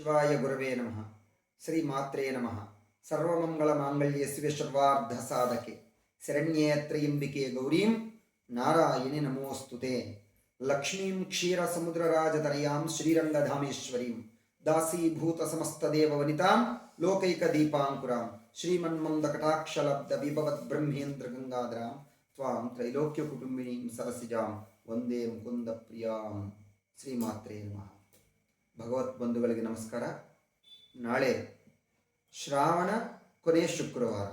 శివాయ గురవే నమ. శ్రీమాత్రే నమ. సర్వమంగళమాంగళ్యే శివశర్వార్ధసాధకే శరణ్యే త్రయంబికే గౌరీం. నారాయణి నమోస్తుతే లక్ష్మీం క్షీరసముద్రరాజతనయాం శ్రీరంగధామేశ్వరీం. దాసీభూతసమస్తదేవవనితాం లోకైకదీపాంకురాం శ్రీమన్మందకటాక్షలబ్ధ విభవద్బ్రహ్మేంద్రగంగాధరాం త్వాం త్రైలోక్యకుటుంబినీం సరసిజాం. వందే ముకుందప్రియాం శ్రీమాత్రే నమః. ಭಗವತ್ ಬಂಧುಗಳಿಗೆ ನಮಸ್ಕಾರ. ನಾಳೆ ಶ್ರಾವಣ ಕೊನೆಯ ಶುಕ್ರವಾರ.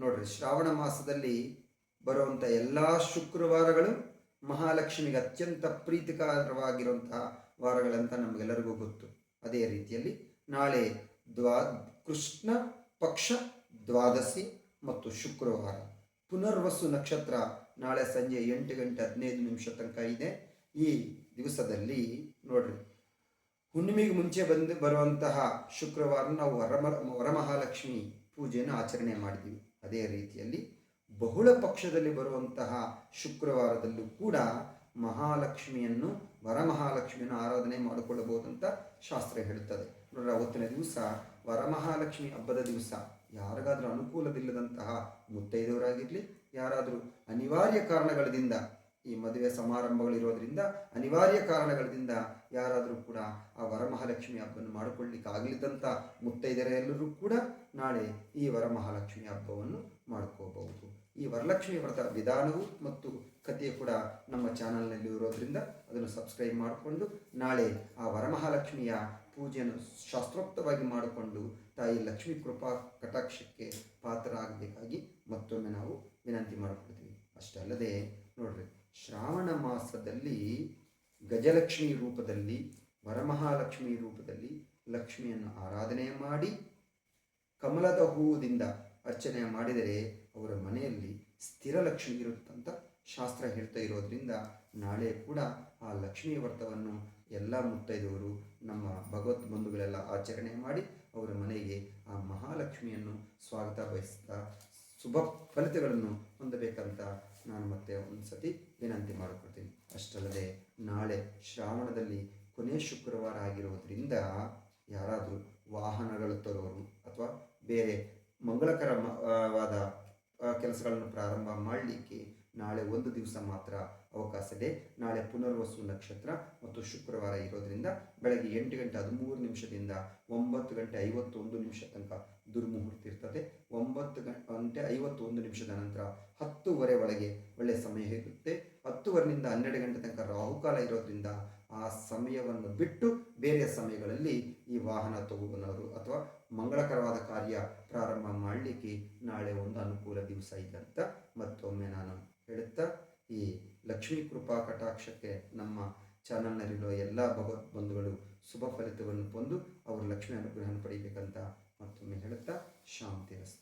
ನೋಡ್ರಿ, ಶ್ರಾವಣ ಮಾಸದಲ್ಲಿ ಬರುವಂಥ ಎಲ್ಲ ಶುಕ್ರವಾರಗಳು ಮಹಾಲಕ್ಷ್ಮಿಗೆ ಅತ್ಯಂತ ಪ್ರೀತಿಕರವಾಗಿರುವಂತಹ ವಾರಗಳಂತ ನಮಗೆಲ್ಲರಿಗೂ ಗೊತ್ತು. ಅದೇ ರೀತಿಯಲ್ಲಿ ನಾಳೆ ದ್ವಾ, ಕೃಷ್ಣ ಪಕ್ಷ, ದ್ವಾದಶಿ ಮತ್ತು ಶುಕ್ರವಾರ. ಪುನರ್ವಸು ನಕ್ಷತ್ರ ನಾಳೆ ಸಂಜೆ ಎಂಟು ಗಂಟೆ ಹದಿನೈದು ನಿಮಿಷ ತನಕ ಇದೆ. ಈ ದಿವಸದಲ್ಲಿ ನೋಡ್ರಿ ಹುಣ್ಣಿಮೆಗೆ ಮುಂಚೆ ಬಂದು ಬರುವಂತಹ ಶುಕ್ರವಾರ ನಾವು ವರಮ, ವರಮಹಾಲಕ್ಷ್ಮಿ ಪೂಜೆಯನ್ನು ಆಚರಣೆ ಮಾಡಿದ್ದೀವಿ. ಅದೇ ರೀತಿಯಲ್ಲಿ ಬಹುಳ ಪಕ್ಷದಲ್ಲಿ ಬರುವಂತಹ ಶುಕ್ರವಾರದಲ್ಲೂ ಕೂಡ ಮಹಾಲಕ್ಷ್ಮಿಯನ್ನು, ವರಮಹಾಲಕ್ಷ್ಮಿಯನ್ನು ಆರಾಧನೆ ಮಾಡಿಕೊಳ್ಳಬಹುದಂತ ಶಾಸ್ತ್ರ ಹೇಳುತ್ತದೆ. ನೋಡ್ರಿ, ಅವತ್ತಿನ ದಿವಸ, ವರಮಹಾಲಕ್ಷ್ಮಿ ಹಬ್ಬದ ದಿವಸ, ಯಾರಿಗಾದರೂ ಅನುಕೂಲವಿಲ್ಲದಂತಹ ಮುತ್ತೈದವರಾಗಿರಲಿ ಯಾರಾದರೂ ಅನಿವಾರ್ಯ ಕಾರಣಗಳಿಂದ ಈ ಮದುವೆ ಸಮಾರಂಭಗಳಿರೋದ್ರಿಂದ ಅನಿವಾರ್ಯ ಕಾರಣಗಳಿಂದ ಯಾರಾದರೂ ಕೂಡ ಆ ವರಮಹಾಲಕ್ಷ್ಮಿ ಹಬ್ಬವನ್ನು ಆಗಲಿದ್ದಂಥ ಮುತ್ತೈದರೆಲ್ಲರೂ ಕೂಡ ನಾಳೆ ಈ ವರಮಹಾಲಕ್ಷ್ಮಿ ಹಬ್ಬವನ್ನು ಮಾಡ್ಕೋಬಹುದು. ಈ ವರಲಕ್ಷ್ಮಿ ವ್ರತ ವಿಧಾನವು ಮತ್ತು ಕಥೆ ಕೂಡ ನಮ್ಮ ಚಾನಲ್ನಲ್ಲಿ ಇರೋದ್ರಿಂದ ಅದನ್ನು ಸಬ್ಸ್ಕ್ರೈಬ್ ಮಾಡಿಕೊಂಡು ನಾಳೆ ಆ ವರಮಹಾಲಕ್ಷ್ಮಿಯ ಪೂಜೆಯನ್ನು ಶಾಸ್ತ್ರೋಕ್ತವಾಗಿ ಮಾಡಿಕೊಂಡು ತಾಯಿ ಲಕ್ಷ್ಮೀ ಕೃಪಾ ಕಟಾಕ್ಷಕ್ಕೆ ಪಾತ್ರ ಆಗಬೇಕಾಗಿ ಮತ್ತೊಮ್ಮೆ ನಾವು ವಿನಂತಿ ಮಾಡಿಕೊಡ್ತೀವಿ ಅಷ್ಟೇ ಅಲ್ಲದೆ ನೋಡ್ರಿ ಶ್ರಾವಣ ಮಾಸದಲ್ಲಿ ಗಜಲಕ್ಷ್ಮಿ ರೂಪದಲ್ಲಿ, ವರಮಹಾಲಕ್ಷ್ಮಿ ರೂಪದಲ್ಲಿ ಲಕ್ಷ್ಮಿಯನ್ನು ಆರಾಧನೆ ಮಾಡಿ ಕಮಲದ ಹೂವಿನಿಂದ ಅರ್ಚನೆ ಮಾಡಿದರೆ ಅವರ ಮನೆಯಲ್ಲಿ ಸ್ಥಿರ ಲಕ್ಷ್ಮಿ ಇರುತ್ತಂತ ಶಾಸ್ತ್ರ ಹೇಳ್ತಾ ಇರೋದ್ರಿಂದ ನಾಳೆ ಕೂಡ ಆ ಲಕ್ಷ್ಮೀ ವ್ರತವನ್ನು ಎಲ್ಲ ಮುತ್ತೈದವರು, ನಮ್ಮ ಭಗವತ್ ಬಂಧುಗಳೆಲ್ಲ ಆಚರಣೆ ಮಾಡಿ ಅವರ ಮನೆಗೆ ಆ ಮಹಾಲಕ್ಷ್ಮಿಯನ್ನು ಸ್ವಾಗತ ಬಯಸ್ತಾ ಶುಭ ಫಲಿತಗಳನ್ನು ಹೊಂದಬೇಕಂತ ನಾನು ಮತ್ತೆ ಒಂದು ಸತಿ ವಿನಂತಿ ಮಾಡಿಕೊಡ್ತೀನಿ. ಅಷ್ಟಲ್ಲದೆ ನಾಳೆ ಶ್ರಾವಣದಲ್ಲಿ ಕೊನೆಯ ಶುಕ್ರವಾರ ಆಗಿರೋದ್ರಿಂದ ಯಾರಾದರೂ ವಾಹನಗಳು ತರೋರು ಅಥವಾ ಬೇರೆ ಮಂಗಳಕರವಾದ ಕೆಲಸಗಳನ್ನು ಪ್ರಾರಂಭ ಮಾಡಲಿಕ್ಕೆ ನಾಳೆ ಒಂದು ದಿವಸ ಮಾತ್ರ ಅವಕಾಶ ಇದೆ. ನಾಳೆ ಪುನರ್ವಸು ನಕ್ಷತ್ರ ಮತ್ತು ಶುಕ್ರವಾರ ಇರೋದ್ರಿಂದ ಬೆಳಗ್ಗೆ ಎಂಟು ಗಂಟೆ ಹದಿಮೂರು ನಿಮಿಷದಿಂದ ಒಂಬತ್ತು ಗಂಟೆ ಐವತ್ತೊಂದು ನಿಮಿಷ ತನಕ ದುರ್ಮುಹೂರ್ತಿ ಇರ್ತದೆ. ಒಂಬತ್ತು ಗಂಟೆ ಐವತ್ತೊಂದು ನಿಮಿಷದ ನಂತರ ಹತ್ತುವರೆ ಒಳಗೆ ಒಳ್ಳೆಯ ಸಮಯ ಇರುತ್ತೆ. ಹತ್ತುವರೆಯಿಂದ ಹನ್ನೆರಡು ಗಂಟೆ ತನಕ ರಾಹುಕಾಲ ಇರೋದ್ರಿಂದ ಆ ಸಮಯವನ್ನು ಬಿಟ್ಟು ಬೇರೆ ಸಮಯಗಳಲ್ಲಿ ಈ ವಾಹನ ತಗೊಳ್ಳೋರು ಅಥವಾ ಮಂಗಳಕರವಾದ ಕಾರ್ಯ ಪ್ರಾರಂಭ ಮಾಡಲಿಕ್ಕೆ ನಾಳೆ ಒಂದು ಅನುಕೂಲ ದಿವಸ ಇದೆ ಅಂತ ಮತ್ತೊಮ್ಮೆ ನಾನು ಹೇಳುತ್ತಾ, ಈ ಲಕ್ಷ್ಮೀ ಕೃಪಾ ಕಟಾಕ್ಷಕ್ಕೆ ನಮ್ಮ ಚಾನಲ್ನಲ್ಲಿರುವ ಎಲ್ಲ ಭಗವತ್ ಬಂಧುಗಳು ಶುಭ ಫಲಿತವನ್ನು ಹೊಂದು ಅವರು ಲಕ್ಷ್ಮಿ ಅನುಗ್ರಹ ಪಡೆಯಬೇಕಂತ ಮತ್ತೊಮ್ಮೆ ಹೇಳುತ್ತಾ, ಶಾಂತಿ ರಸ್ತು.